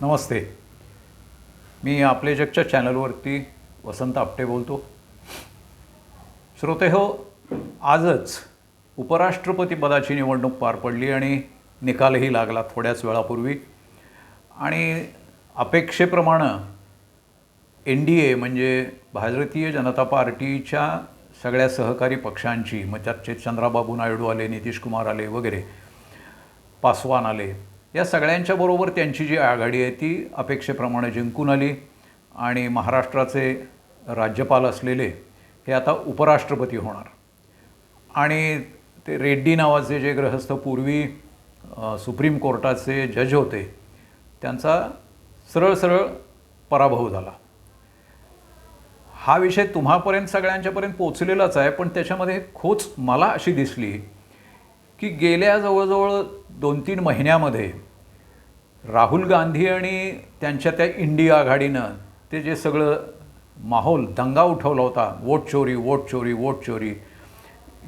नमस्ते. मी आपले जगच्या चॅनलवरती वसंत आपटे बोलतो. श्रोते हो आजच उपराष्ट्रपती पदाची निवडणूक पार पडली आणि निकालही लागला थोड्याच वेळापूर्वी. आणि अपेक्षेप्रमाणे एन डी ए म्हणजे भारतीय जनता पार्टीच्या सगळ्या सहकारी पक्षांची मग त्यात चंद्राबाबू नायडू आले नितीश कुमार आले वगैरे पासवान आले या सगळ्यांच्या बरोबर त्यांची जी आघाडी आहे ती अपेक्षेप्रमाणे जिंकून आली. आणि महाराष्ट्राचे राज्यपाल असलेले हे आता उपराष्ट्रपती होणार. आणि ते रेड्डी नावाचे जे ग्रहस्थ पूर्वी सुप्रीम कोर्टाचे जज होते त्यांचा सरळ सरळ पराभव झाला. हा विषय तुम्हापर्यंत सगळ्यांच्यापर्यंत पोचलेलाच आहे पण त्याच्यामध्ये खोच मला अशी दिसली की गेल्या जवळजवळ दोन तीन महिन्यामध्ये राहुल गांधी आणि त्यांच्या त्या इंडिया आघाडीनं ते जे सगळं माहोल दंगा उठवला होता वोट चोरी वोट चोरी वोट चोरी.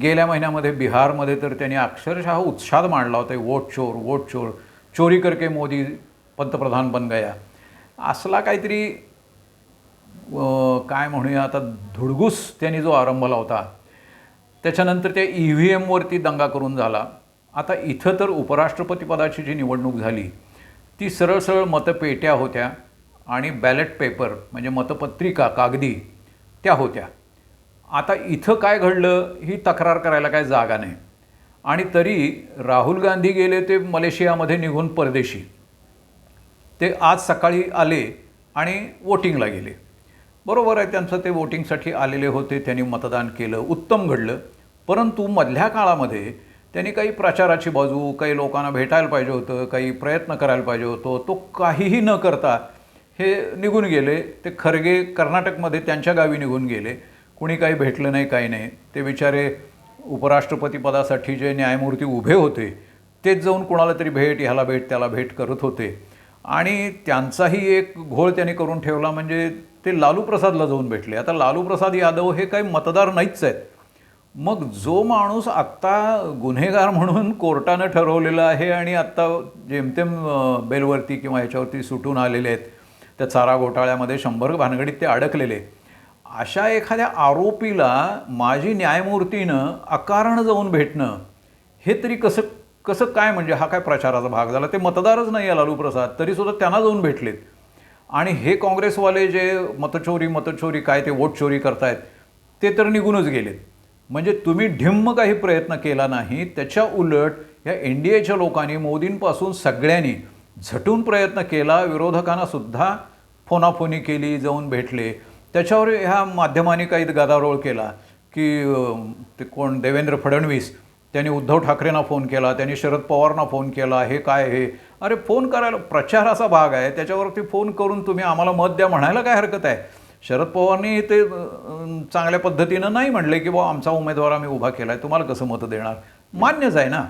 गेल्या महिन्यामध्ये बिहारमध्ये तर त्यांनी अक्षरशः उत्साद मांडला होता वोट चोर वोट चोर चोरी करके मोदी पंतप्रधान बन गया. असला काहीतरी काय म्हणूया आता धुडगूस त्यांनी जो आरंभला होता त्याच्यानंतर त्या ई व्ही एमवरती दंगा करून झाला. आता इथं तर उपराष्ट्रपतीपदाची जी निवडणूक झाली ती सरळ सरळ मतपेट्या होत्या आणि बॅलेट पेपर म्हणजे मतपत्रिका कागदी त्या होत्या. आता इथं काय घडलं ही तक्रार करायला काय जागा नाही. आणि तरी राहुल गांधी गेले ते मलेशियामध्ये निघून परदेशी. ते आज सकाळी आले आणि वोटिंगला गेले. बरोबर आहे त्यांचं ते वोटिंगसाठी आलेले होते त्यांनी मतदान केलं उत्तम घडलं. परंतु मधल्या काळामध्ये त्यांनी काही प्रचाराची बाजू काही लोकांना भेटायला पाहिजे होतं काही प्रयत्न करायला पाहिजे होतो तो काहीही न करता हे निघून गेले. ते खरगे कर्नाटकमध्ये त्यांच्या गावी निघून गेले. कुणी काही भेटलं नाही काही नाही. ते बिचारे उपराष्ट्रपती पदासाठी जे न्यायमूर्ती उभे होते तेच जाऊन कोणाला तरी भेट ह्याला भेट त्याला भेट करत होते. आणि त्यांचाही एक घोळ त्यांनी करून ठेवला म्हणजे ते लालू प्रसादला जाऊन भेटले. आता लालू प्रसाद यादव हे काही मतदार नाहीच आहेत. मग जो माणूस आत्ता गुन्हेगार म्हणून कोर्टानं ठरवलेला आहे आणि आत्ता जेमतेम बेलवरती किंवा ह्याच्यावरती सुटून आलेले आहेत त्या चारा घोटाळ्यामध्ये शंभर भानगडीत ते अडकलेले अशा एखाद्या आरोपीला माजी न्यायमूर्तीनं अकारण जाऊन भेटणं हे तरी कसं कसं काय म्हणजे हा काय प्रचाराचा भाग झाला? ते मतदारच नाही आहे लालू प्रसाद तरीसुद्धा त्यांना जाऊन भेटलेत. आणि हे काँग्रेसवाले जे मतचोरी मतचोरी काय ते वोट चोरी करतायत ते तर निघूनच गेलेत. म्हणजे तुम्ही ढिम्म काही प्रयत्न केला नाही त्याच्या उलट या एन डी एच्या लोकांनी मोदींपासून सगळ्यांनी झटून प्रयत्न केला विरोधकांना सुद्धा फोनाफोनी केली जाऊन भेटले. त्याच्यावर ह्या माध्यमांनी काही गदारोळ केला की ते कोण देवेंद्र फडणवीस त्यांनी उद्धव ठाकरेंना फोन केला त्यांनी शरद पवारना फोन केला हे काय हे? अरे फोन करायला प्रचाराचा भाग आहे त्याच्यावरती फोन करून तुम्ही आम्हाला मत द्या म्हणायला काय हरकत आहे? शरद पवारनी ते चांगल्या पद्धतीनं नाही म्हणले की बुवा आमचा उमेदवार आम्ही उभा केला आहे तुम्हाला कसं मतं देणार? मान्यच आहे ना?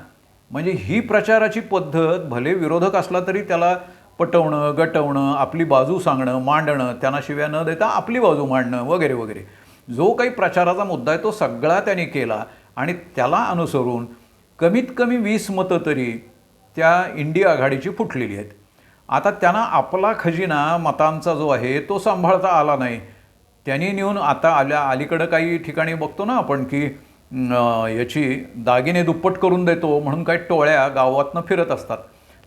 म्हणजे ही प्रचाराची पद्धत भले विरोधक असला तरी त्याला पटवणं गटवणं आपली बाजू सांगणं मांडणं त्यांना शिव्या न देता आपली बाजू मांडणं वगैरे वगैरे. जो काही प्रचाराचा मुद्दा आहे तो सगळा त्यांनी केला. आणि त्याला अनुसरून कमीत कमी वीस मतं तरी त्या इंडिया आघाडीची फुटलेली आहेत. आता त्यांना आपला खजिना मतांचा जो आहे तो सांभाळता आला नाही. त्यांनी नेऊन आता आल्या अलीकडं काही ठिकाणी बघतो ना आपण की याची दागिने दुप्पट करून देतो म्हणून काही टोळ्या गावातनं फिरत असतात.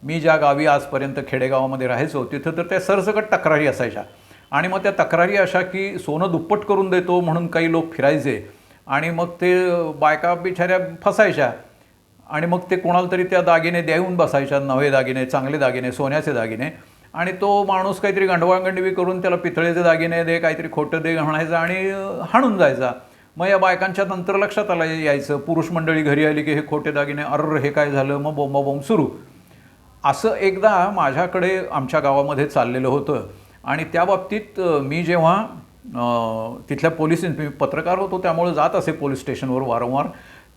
मी ज्या गावी आजपर्यंत खेडेगावामध्ये राहायचो तिथं तर त्या सरसकट तक्रारी असायच्या. आणि मग त्या तक्रारी अशा की सोनं दुप्पट करून देतो म्हणून काही लोक फिरायचे आणि मग ते बायका बिचाऱ्या फसायच्या. आणि मग ते कोणाला तरी त्या दागिने देऊन बसायच्या नवे दागिने चांगले दागिने सोन्याचे दागिने. आणि तो माणूस काहीतरी गंडवागंडवी करून त्याला पितळेचे दागिने दे काहीतरी खोटं दे म्हणायचं आणि हाणून जायचा. मग या बायकांच्या नंतर लक्षात आलं यायचं पुरुष मंडळी घरी आली की हे खोटे दागिने अर्र हे काय झालं? मग बोंबा बोंब सुरू. असं एकदा माझ्याकडे आमच्या गावामध्ये चाललेलं होतं. आणि त्या बाबतीत मी जेव्हा तिथल्या पोलीस मी पत्रकार होतो त्यामुळे जात असे पोलीस स्टेशनवर वारंवार.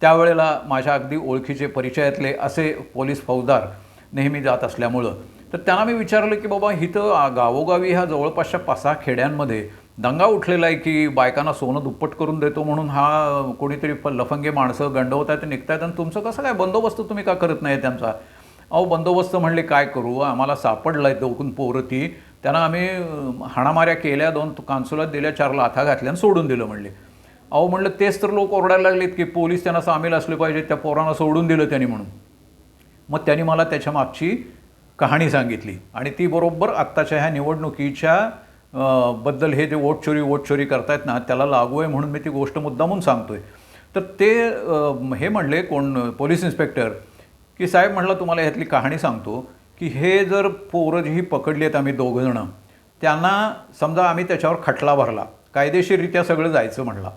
त्यावेळेला माझ्या अगदी ओळखीचे परिचयातले असे पोलीस फौजदार नेहमी जात असल्यामुळं. तर त्यांना मी विचारलं की बाबा इथं गावोगावी ह्या जवळपासच्या पाच सहा खेड्यांमध्ये दंगा उठलेला आहे की बायकांना सोनं दुप्पट करून देतो म्हणून हा कोणीतरी प- लफंगे माणसं गंडवत आहेत निघतायत आणि तुमचं कसं काय बंदोबस्त तुम्ही का करत नाही त्यांचा? अहो बंदोबस्त म्हणले काय करू? आम्हाला सापडलाय दोन पोरं ती. त्यांना आम्ही हाणामाऱ्या केल्या दोन कान्सुलात दिल्या चार लाथा घातल्या आणि सोडून दिलं म्हणले. अहो म्हणलं तेच तर लोक ओरडायला लागलेत की पोलीस त्यांना सामील असले पाहिजे त्या पोरांना सोडून दिलं त्यांनी म्हणून. मग त्यांनी मला त्याच्या मागची कहाणी सांगितली आणि ती बरोबर आत्ताच्या ह्या निवडणुकीच्या बद्दल हे जे वोट चोरी वोट चोरी करतायत ना त्याला लागू आहे म्हणून मी ती गोष्ट मुद्दामून सांगतोय. तर ते हे म्हणले कोण पोलीस इन्स्पेक्टर की साहेब म्हटलं तुम्हाला ह्यातली कहाणी सांगतो. की हे जर पोरं जी पकडली आहेत आम्ही दोघंजणं त्यांना समजा आम्ही त्याच्यावर खटला भरला कायदेशीररित्या सगळं जायचं म्हणला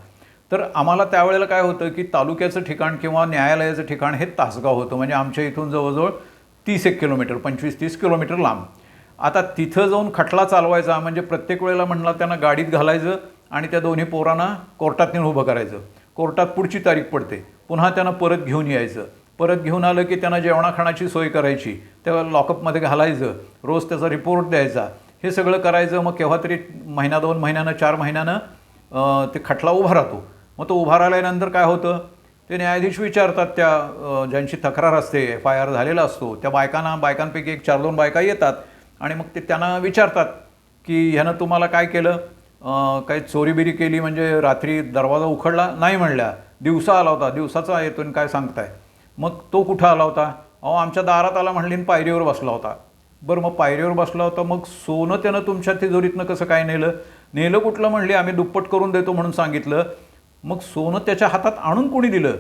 तर आम्हाला त्यावेळेला काय होतं की तालुक्याचं ठिकाण किंवा न्यायालयाचं ठिकाण हे तासगाव होतं. म्हणजे आमच्या इथून जवळजवळ तीस एक किलोमीटर पंचवीस तीस किलोमीटर लांब. आता तिथं जाऊन खटला चालवायचा म्हणजे प्रत्येक वेळेला म्हणला त्यांना गाडीत घालायचं आणि त्या दोन्ही पोरांना कोर्टात नेऊन उभं करायचं. कोर्टात पुढची तारीख पडते. पुन्हा त्यांना परत घेऊन यायचं. परत घेऊन आलं की त्यांना जेवणाखाणाची सोय करायची त्या लॉकअपमध्ये घालायचं रोज त्याचा रिपोर्ट द्यायचा हे सगळं करायचं मग केव्हा तरी महिना दोन महिन्यानं चार महिन्यानं ते खटला उभा राहतो. मग तो उभा राहिल्यानंतर काय होतं? ते न्यायाधीश विचारतात त्या ज्यांची तक्रार असते एफ आय आर झालेला असतो त्या बायकांना बायकांपैकी एक चार दोन बायका येतात आणि मग ते त्यांना विचारतात की ह्यानं तुम्हाला काय केलं? काही चोरीबिरी केली म्हणजे रात्री दरवाजा उखडला? नाही म्हणल्या. दिवसा आला होता. दिवसाचा येतो आणि काय सांगताय? मग तो कुठं आला होता? अहो आमच्या दारात आला म्हणली आणि पायरीवर बसला होता. बरं मग पायरीवर बसला होता मग सोनं त्यानं तुमच्या तिजोरीतनं कसं काय नेलं? नेलं कुठलं म्हणली? आम्ही दुप्पट करून देतो म्हणून सांगितलं. मग सोनं त्याच्या हातात आणून कोणी दिलं?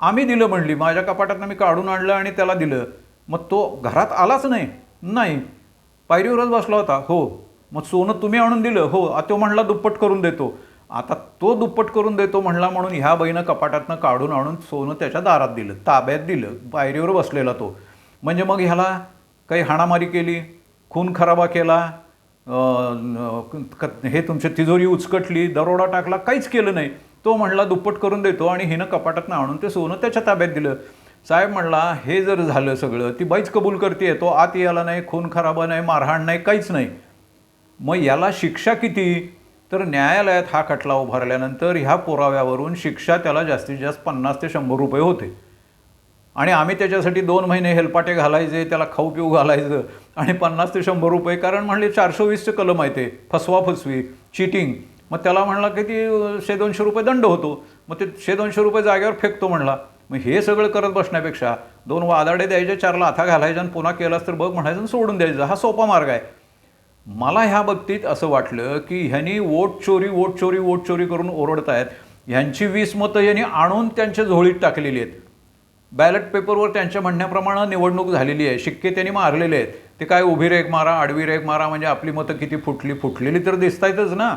आम्ही दिलं म्हणली. माझ्या कपाटातनं मी काढून आणलं आणि त्याला दिलं. मग तो घरात आलाच नाही. नाही. पायरीवरच बसला होता. हो. मग सोनं तुम्ही आणून दिलं. हो. तो म्हणला दुप्पट करून देतो. आता तो दुप्पट करून देतो म्हणला म्हणून ह्या बाईनं कपाटातनं काढून आणून सोनं त्याच्या दारात दिलं ताब्यात दिलं पायरीवर बसलेला तो. म्हणजे मग ह्याला काही हाणामारी केली खून खराबा केला क- हे तुमची तिजोरी उचकटली दरोडा टाकला काहीच केलं नाही. तो म्हणला दुप्पट करून देतो आणि हिनं कपाटातनं आणून ते सोनं त्याच्या ताब्यात दिलं. साहेब म्हणला हे जर झालं सगळं ती बाईच कबूल करते तो आत याला नाही खून खराबा नाही मारहाण नाही काहीच नाही. मग याला शिक्षा किती? तर न्यायालयात हा खटला उभारल्यानंतर ह्या पुराव्यावरून शिक्षा त्याला जास्तीत जास्त पन्नास ते शंभर रुपये होते. आणि आम्ही त्याच्यासाठी दोन महिने हेलपाटे घालायचे त्याला खाऊ पिऊ घालायचं आणि पन्नास ते शंभर रुपये कारण म्हणले चारशे वीसचं कलम आहे ते फसवा फसवी चिटिंग मग त्याला म्हणला की ती शे दोनशे रुपये दंड होतो. मग ते शे दोनशे रुपये जागेवर फेकतो म्हणला. मग हे सगळं करत बसण्यापेक्षा दोन वादाडे द्यायचे चार लाथा घालायच्या आणि पुन्हा केलास तर बघ म्हणायचं आणि सोडून द्यायचं. हा सोपा मार्ग आहे. मला ह्या बाबतीत असं वाटलं की ह्यांनी वोट चोरी वोट चोरी वोट चोरी करून ओरडतायत. ह्यांची वीस मतं यांनी आणून त्यांच्या झोळीत टाकलेली आहेत. बॅलेट पेपरवर त्यांच्या म्हणण्याप्रमाणे निवडणूक झालेली आहे. शिक्के त्यांनी मारलेले आहेत. ते काय उभी रेख मारा आडवी रेख मारा म्हणजे आपली मतं किती फुटली फुटलेली तर दिसत आहेतच ना.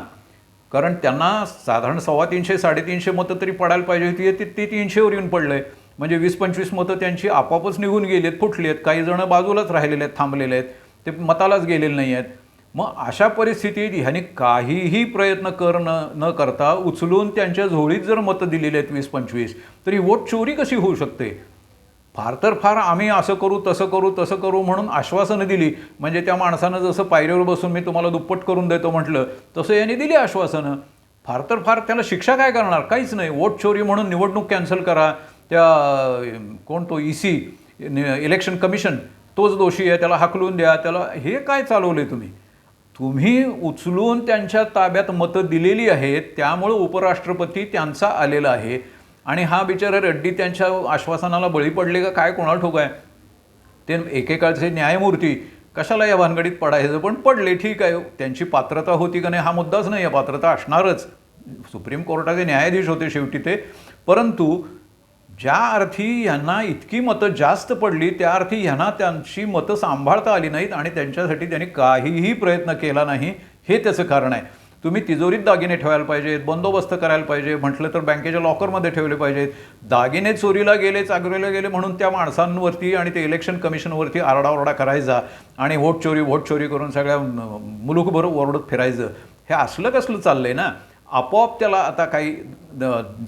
कारण त्यांना साधारण सव्वा तीनशे साडेतीनशे मतं तरी पडायला पाहिजे होती ते ती तीनशेवर येऊन पडलं आहे म्हणजे वीस पंचवीस मतं त्यांची आपापच निघून गेली आहेत फुटली आहेत. काही जणं बाजूलाच राहिलेले आहेत थांबलेले आहेत. ते मतालाच गेलेले नाही आहेत. मग अशा परिस्थितीत ह्यांनी काहीही प्रयत्न करणं न करता उचलून त्यांच्या झोळीत जर मतं दिलेली आहेत वीस पंचवीस तर ही वोट चोरी कशी होऊ शकते? फार तर फार आम्ही असं करू तसं करू तसं करू म्हणून आश्वासनं दिली. म्हणजे त्या माणसानं जसं पायरीवर बसून मी तुम्हाला दुप्पट करून देतो म्हटलं तसं यांनी दिली आश्वासनं. फार तर फार त्याला शिक्षा काय करणार? काहीच नाही. वोट चोरी म्हणून निवडणूक कॅन्सल करा. त्या कोण तो ई सी इलेक्शन कमिशन तोच दोषी आहे त्याला हाकलून द्या. त्याला हे काय चालवलं आहे तुम्ही? तुम्ही उचलून त्यांच्या ताब्यात मतं दिलेली आहेत त्यामुळं उपराष्ट्रपती त्यांचा आलेला आहे. आणि हा बिचारा रेड्डी त्यांच्या आश्वासनाला बळी पडले का? काय कोणाला ठोक आहे? ते एकेकाळचे न्यायमूर्ती कशाला या भानगडीत पडायचं? पण पडले ठीक आहे. त्यांची पात्रता होती का नाही? हा मुद्दाच नाही आहे. पात्रता असणारच. सुप्रीम कोर्टाचे न्यायाधीश होते शेवटी ते. परंतु ज्या अर्थी यांना इतकी मतं जास्त पडली त्या अर्थी ह्यांना त्यांची मतं सांभाळता आली नाहीत आणि त्यांच्यासाठी त्यांनी काहीही प्रयत्न केला नाही हे त्याचं कारण आहे. तुम्ही तिजोरीत दागिने ठेवायला पाहिजेत बंदोबस्त करायला पाहिजे म्हटलं तर बँकेच्या लॉकरमध्ये ठेवले पाहिजेत. दागिने चोरीला गेले चागरीला गेले म्हणून त्या माणसांवरती आणि ते इलेक्शन कमिशनवरती आरडाओरडा करायचा आणि वोट चोरी वोट चोरी करून सगळ्या मुलूकभर ओरडत फिरायचं. हे असलं कसलं चाललंय ना? आपोआप त्याला आता काही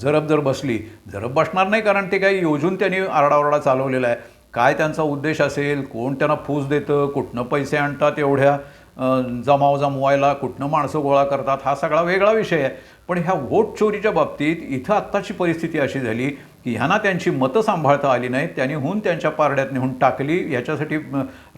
झरप जर बसली झरप बसणार नाही कारण ते काही योजून त्यांनी आरडाओरडा चालवलेला आहे. काय त्यांचा उद्देश असेल कोण त्यांना फूस देतं कुठनं पैसे आणतात एवढ्या जमाव जमवायला कुठनं माणसं गोळा करतात हा सगळा वेगळा विषय आहे. पण ह्या वोट चोरीच्या बाबतीत इथं आत्ताची परिस्थिती अशी झाली की ह्यांना त्यांची मतं सांभाळता आली नाहीत त्यांनी हून त्यांच्या पारड्यात नेहून टाकली याच्यासाठी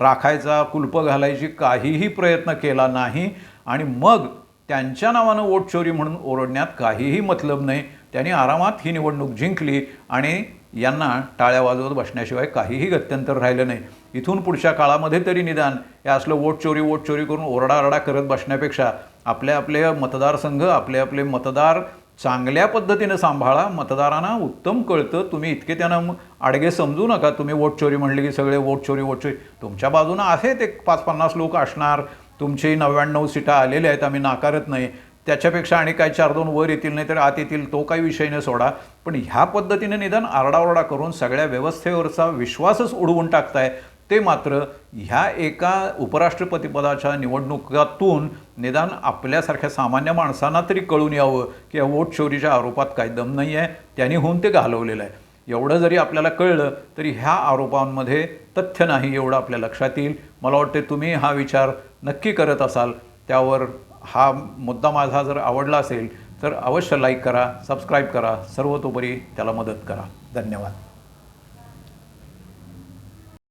राखायचा कुलपं घालायची काहीही प्रयत्न केला नाही. आणि मग त्यांच्या नावानं वोट चोरी म्हणून ओरडण्यात काहीही मतलब नाही. त्यांनी आरामात ही निवडणूक जिंकली आणि यांना टाळ्या वाजवत बसण्याशिवाय काहीही गत्यंतर राहिलं नाही. इथून पुढच्या काळामध्ये तरी निदान हे असलं वोट चोरी वोट चोरी करून ओरडाआरडा करत बसण्यापेक्षा आपले आपले मतदारसंघ आपले आपले मतदार चांगल्या पद्धतीनं सांभाळा. मतदारांना उत्तम कळतं. तुम्ही इतके त्यांना आडगे समजू नका. तुम्ही वोट चोरी म्हणले की सगळे वोट चोरी वोट चोरी. तुमच्या बाजूनं आहेत एक पाच पन्नास लोक असणार. तुमची नव्याण्णव सीटा आलेल्या आहेत आम्ही नाकारत नाही. त्याच्यापेक्षा आणि काय चार दोन वर येतील नाही तर आत येतील तो काही विषय न सोडा. पण ह्या पद्धतीने निदान आरडाओरडा करून सगळ्या व्यवस्थेवरचा विश्वासच उडवून टाकताय. ते मात्र ह्या एका उपराष्ट्रपतीपदाच्या निवडणुकातून निदान आपल्यासारख्या सामान्य माणसांना तरी कळून यावं की या वोट चोरीच्या आरोपात काही दम नाही आहे त्यांनी होऊन ते घालवलेलं आहे. एवढं जरी आपल्याला कळलं तरी ह्या आरोपांमध्ये तथ्य नाही एवढं आपल्या लक्षात येईल. मला वाटते तुम्ही हा विचार नक्की करत असाल. त्यावर हा मुद्दा माझा जर आवडला असेल तर अवश्य लाईक करा सबस्क्राईब करा. सर्वतोपरी त्याला मदत करा. धन्यवाद.